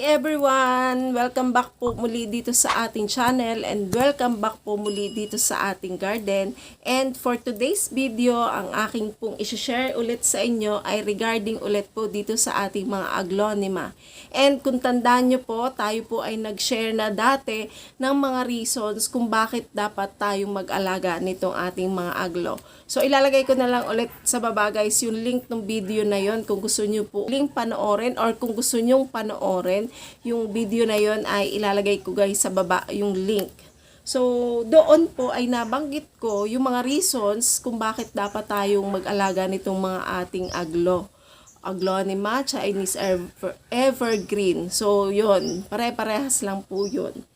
Everyone! Welcome back po muli dito sa ating channel and welcome back po muli dito sa ating garden. And for today's video, ang aking pong isi-share ulit sa inyo ay regarding ulit po dito sa ating mga aglonema. And kung tandaan nyo po, tayo po ay nag-share na dati ng mga reasons kung bakit dapat tayong mag-alaga nitong ating mga aglo. So ilalagay ko na lang ulit sa baba guys yung link ng video na yon kung gusto nyo po link panoorin or kung gusto nyong panoorin yung video na yon ay ilalagay ko guys sa baba yung link. So doon po ay nabanggit ko yung mga reasons kung bakit dapat tayong mag-alaga nitong mga ating aglo. Aglonema, Chinese ever, evergreen. So yun, pare-parehas lang po yun.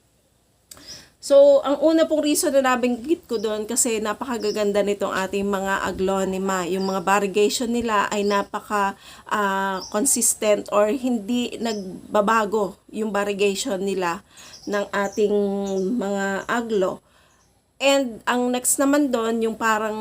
So, ang una pong reason na nabanggit ko doon kasi napakagaganda nitong ating mga aglonema. Yung mga variegation nila ay napaka ah, consistent or hindi nagbabago yung variegation nila ng ating mga aglo. And ang next naman doon, yung parang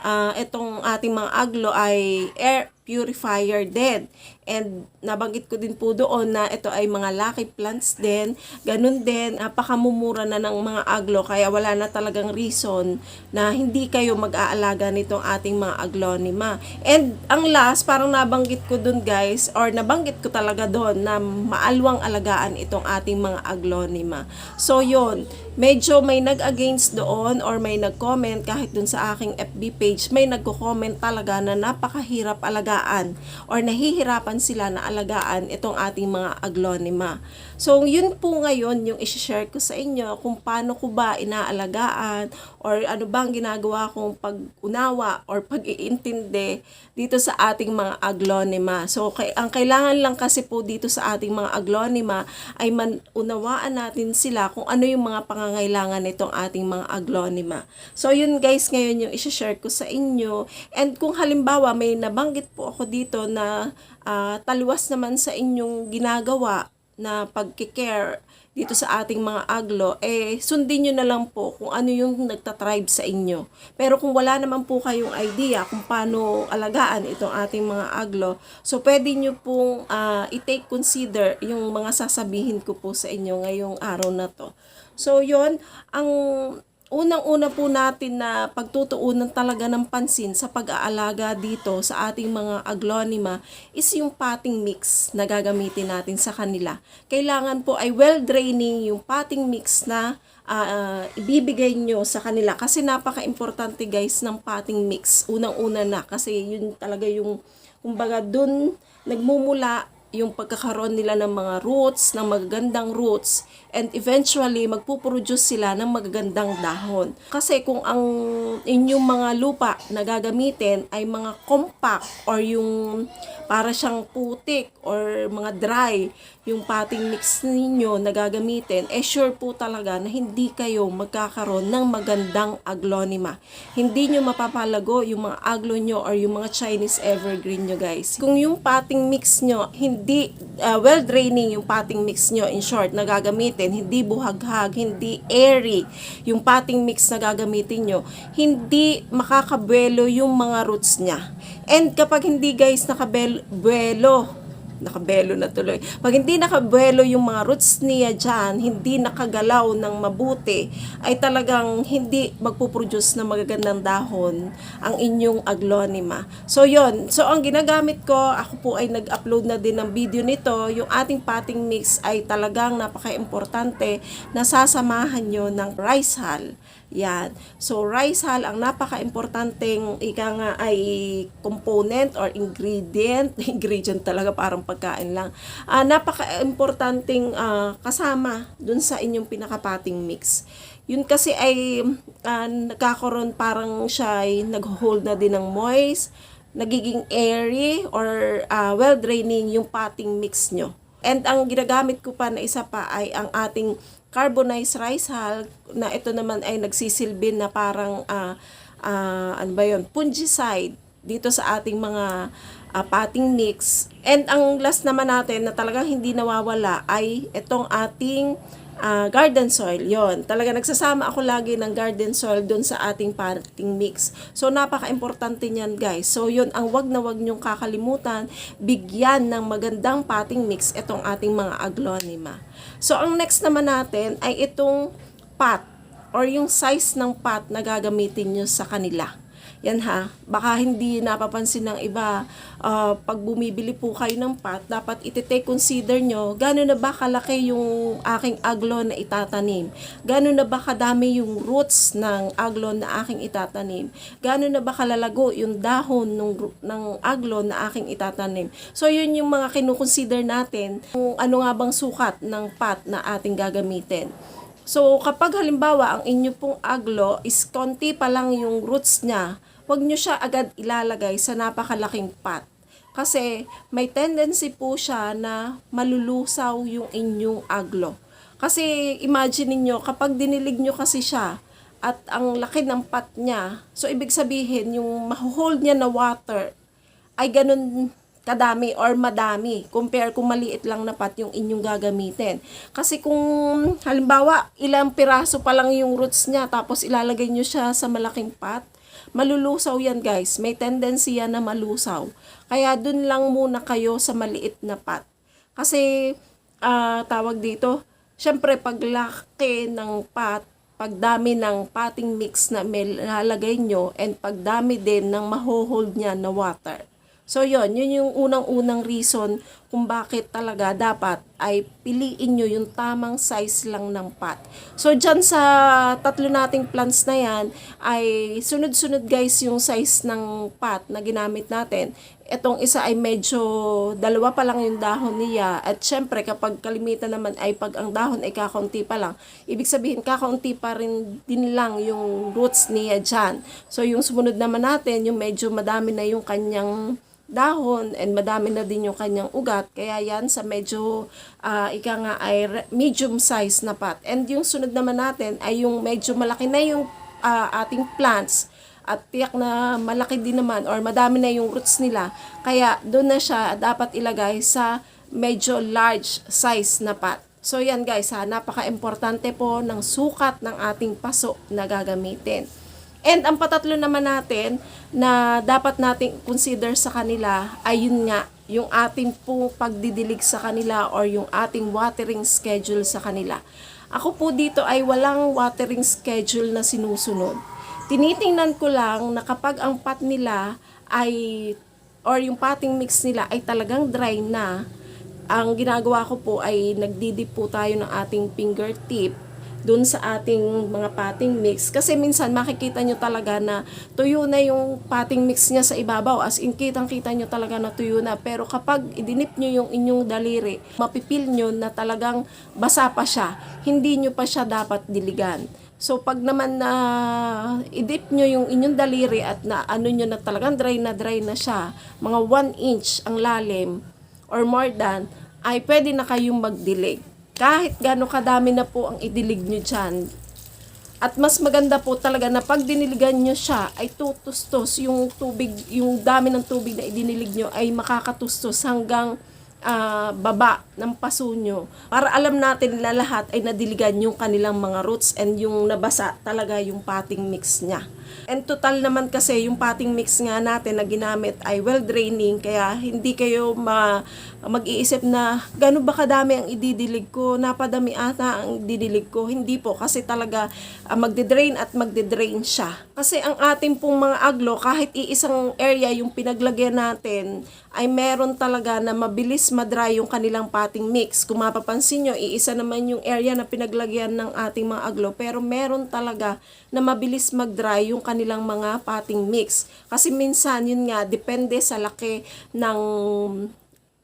ah, itong ating mga aglo ay air purifier din. And nabanggit ko din po doon na ito ay mga lucky plants din. Ganun din, napakamumura na ng mga aglo kaya wala na talagang reason na hindi kayo mag-aalaga nitong ating mga aglonema. And ang last, parang nabanggit ko doon guys, or nabanggit ko talaga doon na maalwang alagaan itong ating mga aglonema. So yon medyo may nag-against doon or may nag-comment kahit doon sa aking FB page, may nagko-comment talaga na napakahirap alagaan or nahihirapan sila na alagaan itong ating mga aglonema. So, yun po ngayon yung isi-share ko sa inyo kung paano ko ba inaalagaan or ano bang ginagawa kong pag-unawa or pag-iintindi dito sa ating mga aglonema. So, kay, ang kailangan lang kasi po dito sa ating mga aglonema ay manunawaan natin sila kung ano yung mga pangangailangan nitong ating mga aglonema. So, yun guys, ngayon yung isi-share ko sa inyo. And kung halimbawa may nabanggit po ako dito na ah, taluwas naman sa inyong ginagawa na pagkikare dito sa ating mga aglo, eh sundin nyo na lang po kung ano yung nagtatribe sa inyo. Pero kung wala naman po kayong idea kung paano alagaan itong ating mga aglo, so pwede nyo pong ah, i-take consider yung mga sasabihin ko po sa inyo ngayong araw na to. So yon ang unang-una po natin na pagtutuunan talaga ng pansin sa pag-aalaga dito sa ating mga aglonema is yung potting mix na gagamitin natin sa kanila. Kailangan po ay well-draining yung potting mix na ah, ibibigay nyo sa kanila kasi napaka-importante guys ng potting mix. Unang-una na kasi yun talaga yung kumbaga dun nagmumula yung pagkakaroon nila ng mga roots, ng magagandang roots, and eventually magpuproduce sila ng magagandang dahon. Kasi kung ang inyong mga lupa na gagamitin ay mga compact or yung para siyang putik or mga dry, yung potting mix ninyo na gagamitin, eh sure po talaga na hindi kayo magkakaroon ng magandang aglonema. Hindi nyo mapapalago yung mga aglo nyo or yung mga Chinese evergreen nyo guys. Kung yung potting mix nyo, hindi uh, well draining yung potting mix nyo. In short na gagamitin, hindi buhaghag, hindi airy yung potting mix na gagamitin nyo, hindi makakabuelo yung mga roots niya. And kapag hindi guys nakabuelo, nakabelo na tuloy. Pag hindi nakabuelo yung mga roots niya dyan, hindi nakagalaw ng mabuti, ay talagang hindi magpuproduce ng magagandang dahon ang inyong aglonema. So, yon So, ang ginagamit ko, ako po ay nag-upload na din ng video nito. Yung ating potting mix ay talagang napaka-importante na sasamahan nyo ng rice hull. Yan. So, rice hull, ang napaka-importanteng ika nga ay component or ingredient. ingredient talaga parang pagkain lang. Ah, napaka-importanteng ah, kasama dun sa inyong pinakapating mix. Yun kasi ay ah, nagkakaroon parang siya ay nag-hold na din ng moist, nagiging airy or ah, well-draining yung potting mix nyo. And ang ginagamit ko pa na isa pa ay ang ating carbonized rice hull na ito naman ay nagsisilbi na parang ah, ah, ano ba yun, fungicide dito sa ating mga ah, potting mix. And ang last naman natin na talagang hindi nawawala ay itong ating ah, garden soil. Yon, talaga nagsasama ako lagi ng garden soil doon sa ating potting mix. So napaka-importante niyan, guys. So yon ang wag na wag niyong kakalimutan, bigyan ng magandang potting mix itong ating mga aglonema. So ang next naman natin ay itong pot or yung size ng pot na gagamitin niyo sa kanila. Yan ha, baka hindi napapansin ng iba, ah, pag bumibili po kayo ng pot, dapat iti-take consider nyo, gano'n na ba kalaki yung aking aglo na itatanim? Gano'n na ba kadami yung roots ng aglo na aking itatanim? Gano'n na ba kalalago yung dahon ng, ng aglo na aking itatanim? So yun yung mga kinukonsider natin, kung ano nga bang sukat ng pot na ating gagamitin. So, kapag halimbawa ang inyo pong aglo is konti pa lang yung roots niya, huwag nyo siya agad ilalagay sa napakalaking pot. Kasi may tendency po siya na malulusaw yung inyong aglo. Kasi imagine niyo kapag dinilig nyo kasi siya at ang laki ng pot niya, so ibig sabihin yung mahuhold niya na water ay ganun kadami or madami compare kung maliit lang na pot yung inyong gagamitin. Kasi kung halimbawa ilang piraso pa lang yung roots niya tapos ilalagay nyo siya sa malaking pot, malulusaw yan guys. May tendency yan na malusaw. Kaya dun lang muna kayo sa maliit na pot. Kasi ah, tawag dito, syempre paglaki ng pot, pagdami ng potting mix na may lalagay nyo and pagdami din ng mahohold niya na water. So yon yun yung unang-unang reason kung bakit talaga dapat ay piliin nyo yung tamang size lang ng pot. So dyan sa tatlo nating plants na yan ay sunod-sunod guys yung size ng pot na ginamit natin. Itong isa ay medyo dalawa pa lang yung dahon niya at syempre kapag kalimitan naman ay pag ang dahon ay kakaunti pa lang, ibig sabihin kakaunti pa rin din lang yung roots niya dyan. So yung sumunod naman natin, yung medyo madami na yung kanyang dahon and madami na din yung kanyang ugat. Kaya yan sa medyo ah, ika nga ay medium size na pot. And yung sunod naman natin ay yung medyo malaki na yung ah, ating plants at tiyak na malaki din naman or madami na yung roots nila. Kaya doon na siya dapat ilagay sa medyo large size na pot. So yan guys ha, napaka-importante po ng sukat ng ating paso na gagamitin. And ang patatlo naman natin na dapat nating consider sa kanila ay yun nga, yung ating pong pagdidilig sa kanila or yung ating watering schedule sa kanila. Ako po dito ay walang watering schedule na sinusunod. Tinitingnan ko lang na kapag ang pot nila ay or yung potting mix nila ay talagang dry na, ang ginagawa ko po ay nagdidip po tayo ng ating fingertip dun sa ating mga potting mix. Kasi minsan makikita nyo talaga na tuyo na yung potting mix niya sa ibabaw. As in, kitang-kita nyo talaga na tuyo na. Pero kapag idinip nyo yung inyong daliri, mapipil nyo na talagang basa pa siya. Hindi nyo pa siya dapat diligan. So pag naman na idip nyo yung inyong daliri at na ano nyo na talagang dry na dry na siya, mga 1 inch ang lalim or more than, ay pwede na kayong magdilig. Kahit gano'ng kadami na po ang idilig nyo dyan. At mas maganda po talaga na pag diniligan nyo siya, ay tutustos yung tubig, yung dami ng tubig na idinilig nyo ay makakatustos hanggang ah, baba ng paso nyo. Para alam natin na lahat ay nadiligan yung kanilang mga roots and yung nabasa talaga yung potting mix niya. And total naman kasi yung potting mix nga natin na ginamit ay well draining kaya hindi kayo ma mag-iisip na gano'n ba kadami ang ididilig ko, napadami ata ang ididilig ko. Hindi po kasi talaga ah, magde-drain at magde-drain siya. Kasi ang ating pong mga aglo kahit iisang area yung pinaglagyan natin ay meron talaga na mabilis madry yung kanilang potting mix. Kung mapapansin nyo, iisa naman yung area na pinaglagyan ng ating mga aglo pero meron talaga na mabilis mag-dry yung kanilang mga potting mix. Kasi minsan, yun nga, depende sa laki ng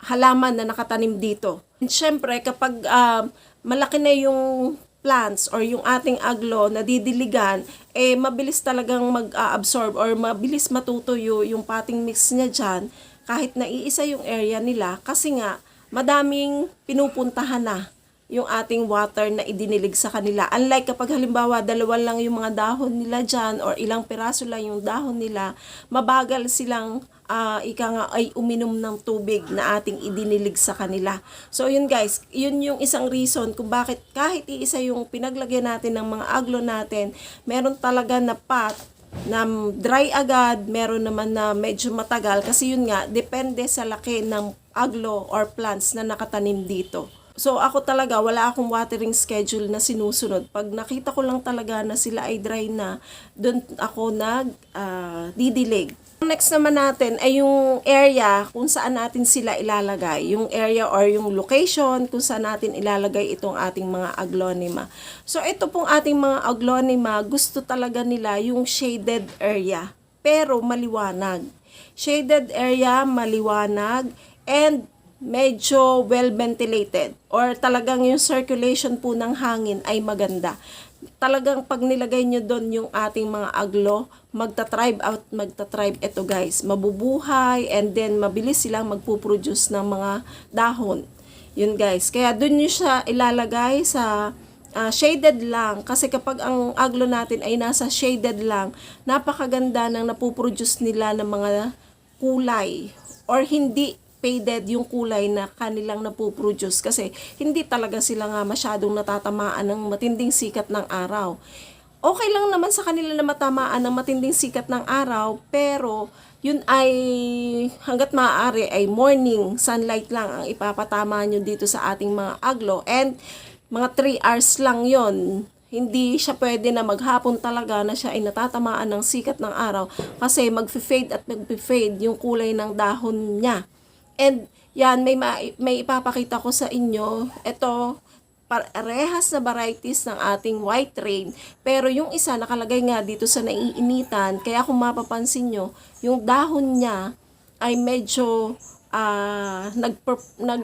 halaman na nakatanim dito. And syempre, kapag ah, malaki na yung plants or yung ating aglo na didiligan, eh mabilis talagang mag-absorb or mabilis matutuyo yung potting mix niya dyan kahit na iisa yung area nila kasi nga madaming pinupuntahan na yung ating water na idinilig sa kanila. Unlike kapag halimbawa dalawa lang yung mga dahon nila dyan or ilang piraso lang yung dahon nila, mabagal silang ah, ika nga ay uminom ng tubig na ating idinilig sa kanila. So yun guys, yun yung isang reason kung bakit kahit iisa yung pinaglagyan natin ng mga aglo natin, meron talaga na pot na dry agad, meron naman na medyo matagal kasi yun nga, depende sa laki ng aglo or plants na nakatanim dito. So ako talaga, wala akong watering schedule na sinusunod. Pag nakita ko lang talaga na sila ay dry na, doon ako nag ah, didilig. Next naman natin ay yung area kung saan natin sila ilalagay. Yung area or yung location kung saan natin ilalagay itong ating mga aglonema. So ito pong ating mga aglonema, gusto talaga nila yung shaded area. Pero maliwanag. Shaded area, maliwanag, and medyo well ventilated or talagang yung circulation po ng hangin ay maganda. Talagang pag nilagay nyo doon yung ating mga aglo, magta-tribe out, magta-tribe ito guys. Mabubuhay and then mabilis silang magpuproduce ng mga dahon. Yun guys. Kaya doon nyo siya ilalagay sa ah, shaded lang. Kasi kapag ang aglo natin ay nasa shaded lang, napakaganda ng napuproduce nila ng mga kulay or hindi faded yung kulay na kanilang napuproduce kasi hindi talaga sila nga masyadong natatamaan ng matinding sikat ng araw. Okay lang naman sa kanila na matamaan ng matinding sikat ng araw pero yun ay hanggat maaari ay morning sunlight lang ang ipapatama nyo dito sa ating mga aglo and mga 3 hours lang yon hindi siya pwede na maghapon talaga na siya ay natatamaan ng sikat ng araw kasi mag-fade at mag-fade yung kulay ng dahon niya. And yan, may, ma- may ipapakita ko sa inyo. Ito, parehas na varieties ng ating white rain. Pero yung isa nakalagay nga dito sa naiinitan. Kaya kung mapapansin nyo, yung dahon niya ay medyo ah nag, nag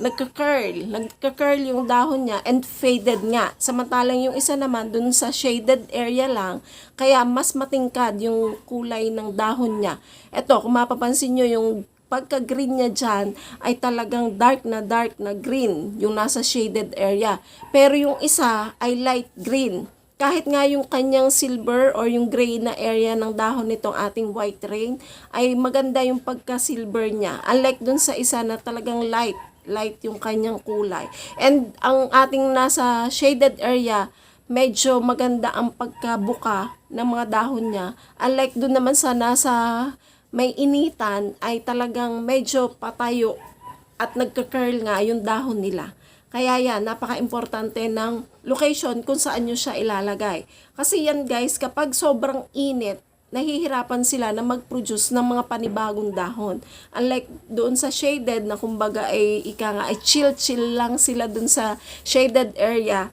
nagka-curl. Nagka-curl yung dahon niya and faded nga. Samantalang yung isa naman dun sa shaded area lang, kaya mas matingkad yung kulay ng dahon niya. Ito, kung mapapansin nyo yung pagka-green niya dyan ay talagang dark na dark na green yung nasa shaded area. Pero yung isa ay light green. Kahit nga yung kanyang silver or yung gray na area ng dahon nitong ating white rain ay maganda yung pagka-silver niya. Unlike dun sa isa na talagang light light yung kanyang kulay. And ang ating nasa shaded area, medyo maganda ang pagkabuka ng mga dahon niya. Unlike dun naman sa nasa may initan, ay talagang medyo patayo at nagka-curl nga yung dahon nila. Kaya yan, napaka-importante ng location kung saan nyo siya ilalagay. Kasi yan guys, kapag sobrang init, nahihirapan sila na mag-produce ng mga panibagong dahon. Unlike doon sa shaded na kumbaga ay ika nga ay chill-chill lang sila doon sa shaded area,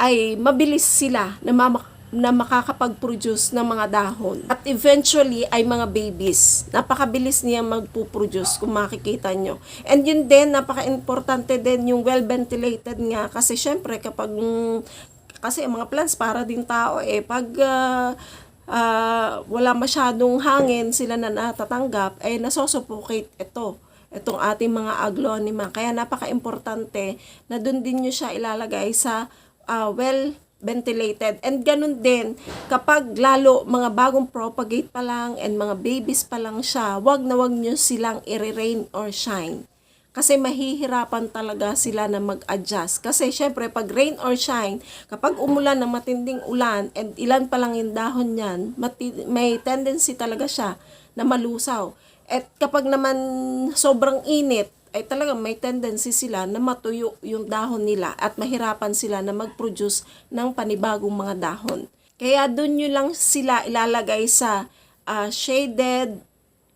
ay mabilis sila na mamak- na makakapag-produce ng mga dahon. At eventually ay mga babies. Napakabilis niya magpo-produce kung makikita nyo. And yun din, napaka-importante din yung well-ventilated nga. Kasi syempre kapag, kasi ang mga plants para din tao eh, pag ah, ah, wala masyadong hangin sila na natatanggap, ay nasosuffocate ito itong ating mga aglonema. Kaya napaka-importante na doon din nyo siya ilalagay sa ah, well ventilated. And ganun din, kapag lalo mga bagong propagate pa lang and mga babies pa lang siya, wag na wag nyo silang i-rain or shine. Kasi mahihirapan talaga sila na mag-adjust. Kasi syempre, pag rain or shine, kapag umulan ng matinding ulan and ilan pa lang yung dahon niyan, may tendency talaga siya na malusaw. At kapag naman sobrang init, ay talagang may tendency sila na matuyo yung dahon nila at mahirapan sila na mag-produce ng panibagong mga dahon. Kaya doon nyo lang sila ilalagay sa ah, shaded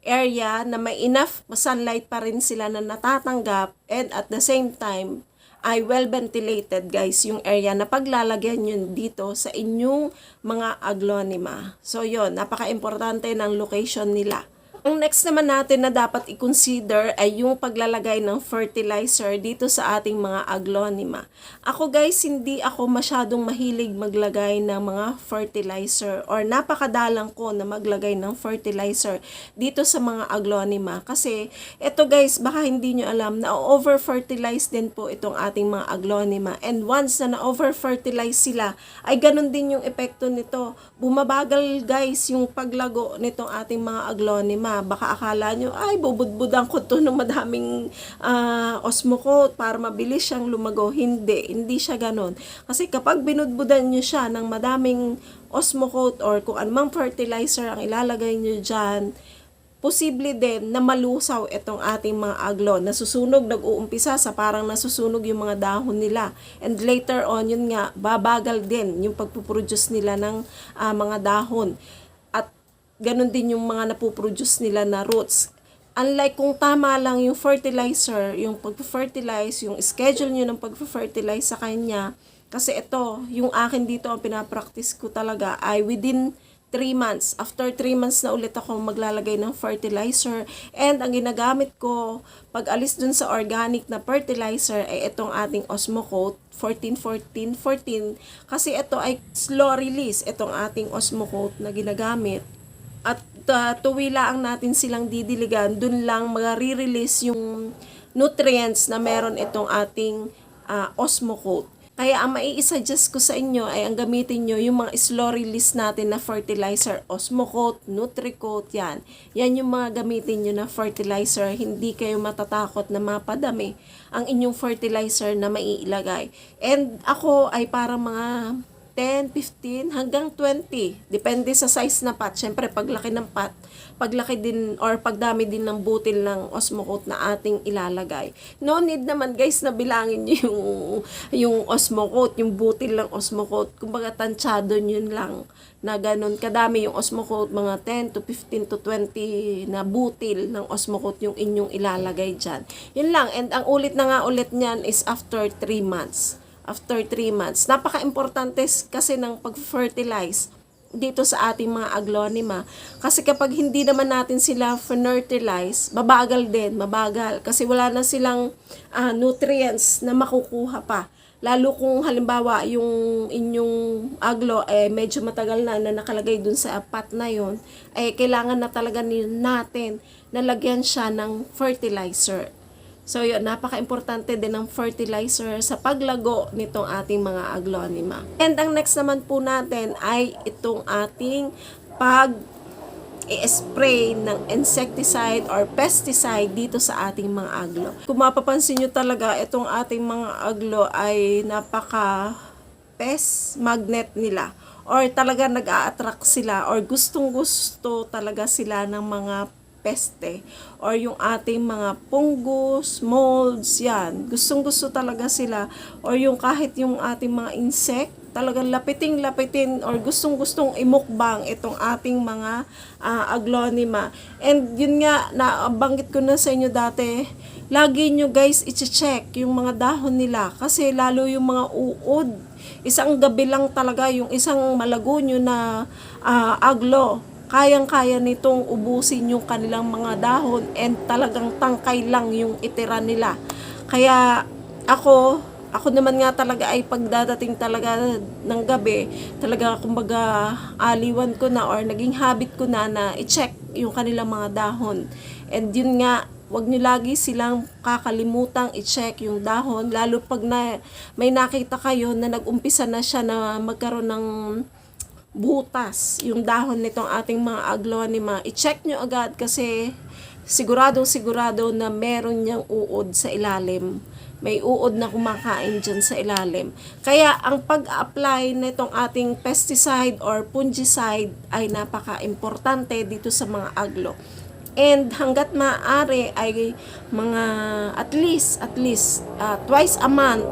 area na may enough sunlight pa rin sila na natatanggap and at the same time ay well ventilated guys yung area na paglalagyan nyo dito sa inyong mga aglonema. So yon napaka-importante ng location nila. Ang next naman natin na dapat i-consider ay yung paglalagay ng fertilizer dito sa ating mga aglonema. Ako guys, hindi ako masyadong mahilig maglagay ng mga fertilizer or napakadalang ko na maglagay ng fertilizer dito sa mga aglonema. Kasi ito guys, baka hindi nyo alam na over-fertilize din po itong ating mga aglonema. And once na na-over-fertilize sila, ay ganun din yung epekto nito. Bumabagal guys yung paglago nitong ating mga aglonema. Baka akala nyo, ay bubudbudan ko to ng madaming ah, osmocote para mabilis siyang lumago. Hindi, hindi siya ganun. Kasi kapag binudbudan nyo siya ng madaming osmocote or kung anumang fertilizer ang ilalagay nyo dyan, posible din na malusaw itong ating mga aglo. Nasusunog, nag-uumpisa sa parang nasusunog yung mga dahon nila. And later on, yun nga, babagal din yung pagpuproduce nila ng ah, mga dahon. Ganun din yung mga napuproduce nila na roots. Unlike kung tama lang yung fertilizer, yung pag-fertilize, yung schedule nyo ng pag-fertilize sa kanya, kasi ito, yung akin dito, ang pinapractice ko talaga ay within 3 months. After 3 months na ulit ako maglalagay ng fertilizer. And ang ginagamit ko, pag alis dun sa organic na fertilizer, ay itong ating Osmocote 14-14-14. Kasi ito ay slow release, itong ating Osmocote na ginagamit. At uh, tuwila ang natin silang didiligan, dun lang mag-release yung nutrients na meron itong ating uh, Osmocote. Kaya ang mai-suggest ko sa inyo ay ang gamitin nyo yung mga slow release natin na fertilizer, Osmocote, Nutricote, yan. Yan yung mga gamitin nyo na fertilizer. Hindi kayo matatakot na mapadami ang inyong fertilizer na maiilagay. And ako ay para mga 10, 15, hanggang 20. Depende sa size na pot. Siyempre, paglaki ng pot, paglaki din or pagdami din ng butil ng osmocote na ating ilalagay. No need naman guys na bilangin nyo yung, yung osmocote, yung butil ng osmocote. Kumbaga, tansyado yun lang na ganun kadami yung osmocote, mga 10 to 15 to 20 na butil ng osmocote yung inyong ilalagay dyan. Yun lang. And ang ulit na nga ulit niyan is after 3 months after 3 months. Napaka-importante kasi ng pag-fertilize dito sa ating mga aglonema. Kasi kapag hindi naman natin sila fertilize, babagal din, mabagal. Kasi wala na silang ah, nutrients na makukuha pa. Lalo kung halimbawa yung inyong aglo eh medyo matagal na na nakalagay dun sa pot na yon eh kailangan na talaga natin na lagyan siya ng fertilizer. So yun, napaka-importante din ng fertilizer sa paglago nitong ating mga aglonema. And ang next naman po natin ay itong ating pag i-spray ng insecticide or pesticide dito sa ating mga aglo. Kung mapapansin nyo talaga, itong ating mga aglo ay napaka pest magnet nila or talaga nag-a-attract sila or gustong gusto talaga sila ng mga peste or yung ating mga fungus, molds, yan. Gustong gusto talaga sila or yung kahit yung ating mga insect, talagang lapiting lapitin or gustong gustong imukbang itong ating mga ah, aglonema. And yun nga, nabanggit ko na sa inyo dati, lagi nyo guys i-check yung mga dahon nila kasi lalo yung mga uod. Isang gabi lang talaga yung isang malago nyo na ah, aglo kayang-kaya nitong ubusin yung kanilang mga dahon and talagang tangkay lang yung itira nila. Kaya ako, ako naman nga talaga ay pagdadating talaga ng gabi, talaga kumbaga aliwan ko na or naging habit ko na na i-check yung kanilang mga dahon. And yun nga, wag nyo lagi silang kakalimutang i-check yung dahon, lalo pag na, may nakita kayo na nag-umpisa na siya na magkaroon ng butas yung dahon nitong ating mga aglonema. I-check nyo agad kasi siguradong sigurado na meron niyang uod sa ilalim. May uod na kumakain dyan sa ilalim. Kaya ang pag-apply nitong ating pesticide or fungicide ay napaka-importante dito sa mga aglo. And hanggat maaari ay mga at least, at least uh, twice a month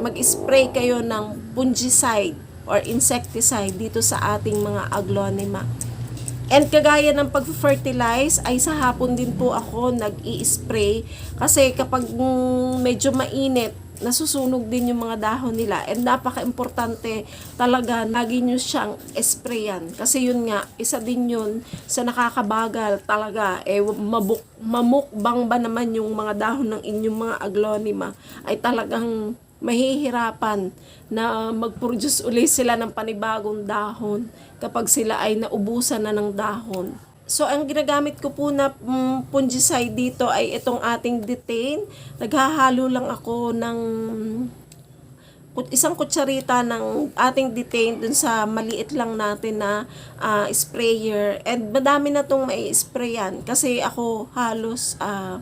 mag-spray kayo ng fungicide or insecticide dito sa ating mga aglonema. And kagaya ng pag-fertilize ay sa hapon din po ako nag-i-spray kasi kapag medyo mainit nasusunog din yung mga dahon nila. And napaka-importante talaga lagi nyo siyang sprayan. Kasi yun nga, isa din yun sa nakakabagal talaga. Eh, mabuk, mamukbang ba naman yung mga dahon ng inyong mga aglonema ay talagang mahihirapan na mag-produce uli sila ng panibagong dahon kapag sila ay naubusan na ng dahon. So, ang ginagamit ko po na mm, fungicide dito ay itong ating detain. Naghahalo lang ako ng isang kutsarita ng ating detain dun sa maliit lang natin na ah, sprayer. And madami na itong may sprayan kasi ako halos ah,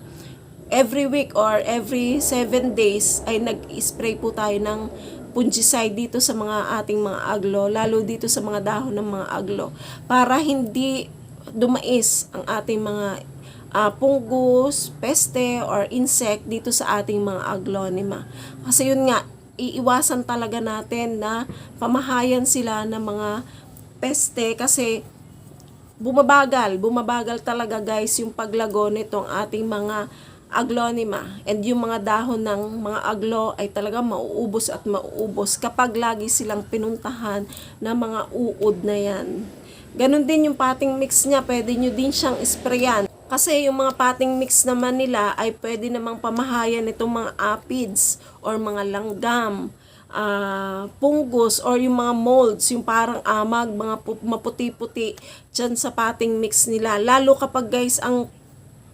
every week or every 7 days ay nag-spray po tayo ng fungicide dito sa mga ating mga aglo, lalo dito sa mga dahon ng mga aglo, para hindi dumais ang ating mga ah, pungus, peste, or insect dito sa ating mga aglonema. Kasi yun nga, iiwasan talaga natin na pamahayan sila ng mga peste kasi bumabagal, bumabagal talaga guys yung paglago nitong ating mga aglonema and yung mga dahon ng mga aglo ay talaga mauubos at mauubos kapag lagi silang pinuntahan ng mga uod na yan. Ganon din yung pating mix niya, pwede nyo din siyang sprayan. Kasi yung mga pating mix naman nila ay pwede namang pamahayan itong mga apids or mga langgam, ah, pungus or yung mga molds, yung parang amag, mga pu- maputi-puti dyan sa pating mix nila. Lalo kapag guys ang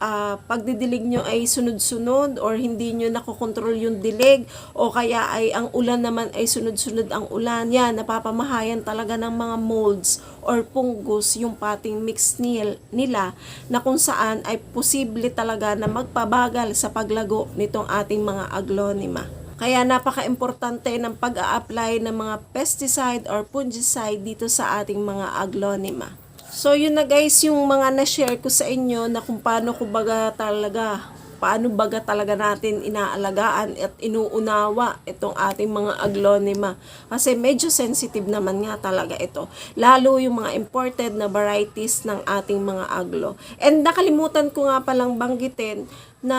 ah, pagdidilig nyo ay sunod-sunod or hindi nyo nakokontrol yung dilig o kaya ay ang ulan naman ay sunod-sunod ang ulan. Yan, napapamahayan talaga ng mga molds or pungus yung pating mix nil, nila na kung saan ay posible talaga na magpabagal sa paglago nitong ating mga aglonema. Kaya napaka-importante ng pag-a-apply ng mga pesticide or fungicide dito sa ating mga aglonema. So yun na guys yung mga na-share ko sa inyo na kung paano ko baga talaga paano baga talaga natin inaalagaan at inuunawa itong ating mga aglonema. Kasi medyo sensitive naman nga talaga ito. Lalo yung mga imported na varieties ng ating mga aglo. And nakalimutan ko nga palang banggitin na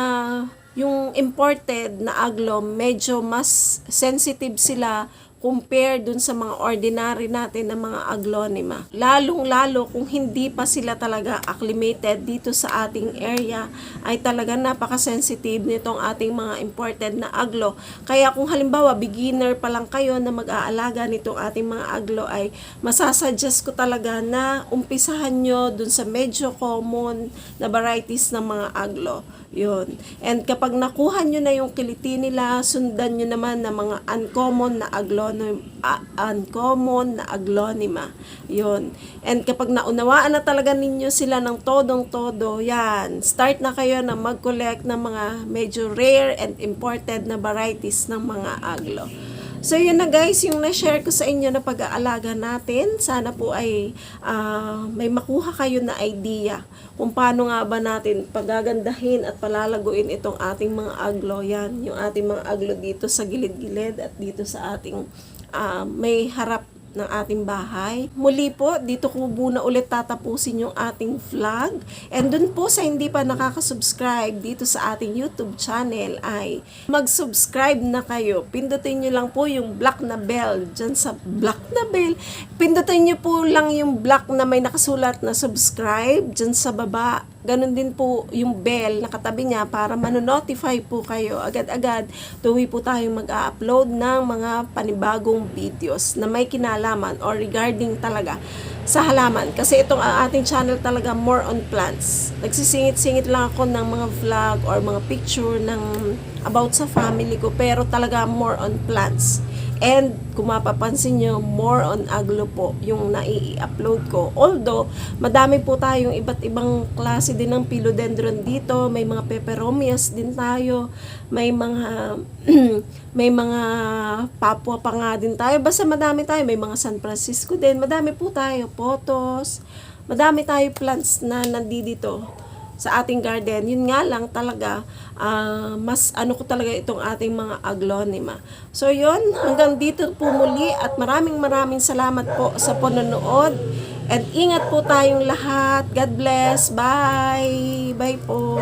yung imported na aglo medyo mas sensitive sila compare dun sa mga ordinary natin na mga aglonema. Lalong-lalo kung hindi pa sila talaga acclimated dito sa ating area, ay talaga napaka-sensitive nitong ating mga imported na aglo. Kaya kung halimbawa beginner pa lang kayo na mag-aalaga nitong ating mga aglo ay masasuggest ko talaga na umpisahan nyo dun sa medyo common na varieties ng mga aglo. Yun. And kapag nakuha nyo na yung kiliti nila, sundan nyo naman ng mga uncommon na aglonim, ah, uncommon na aglonema. Yun. And kapag naunawaan na talaga ninyo sila ng todong-todo, yan, start na kayo na mag-collect ng mga medyo rare and imported na varieties ng mga aglo. So yun na guys, yung na-share ko sa inyo na pag-aalaga natin. Sana po ay ah, may makuha kayo na idea kung paano nga ba natin pagagandahin at palalaguin itong ating mga aglo. Yan, yung ating mga aglo dito sa gilid-gilid at dito sa ating ah, may harap ng ating bahay. Muli po, dito ko muna ulit tatapusin yung ating vlog. And dun po sa hindi pa nakaka-subscribe dito sa ating YouTube channel ay mag-subscribe na kayo. Pindutin nyo lang po yung black na bell. Dyan sa black na bell. Pindutin nyo po lang yung black na may nakasulat na subscribe. Dyan sa baba. Ganon din po yung bell na katabi niya para manonotify po kayo agad-agad tuwi po tayong mag-upload ng mga panibagong videos na may kinalaman or regarding talaga sa halaman. Kasi itong ating channel talaga more on plants. Nagsisingit-singit lang ako ng mga vlog or mga picture ng about sa family ko pero talaga more on plants. And kung mapapansin nyo, more on aglo po yung nai-upload ko. Although, madami po tayong iba't ibang klase din ng philodendron dito. May mga peperomias din tayo. May mga may mga papua pa nga din tayo. Basta madami tayo. May mga San Francisco din. Madami po tayo. Potos. Madami tayo plants na nandito sa ating garden. Yun nga lang talaga, ah, mas ano ko talaga itong ating mga aglonema. So yun, hanggang dito po muli at maraming maraming salamat po sa panonood. And ingat po tayong lahat. God bless. Bye. Bye po.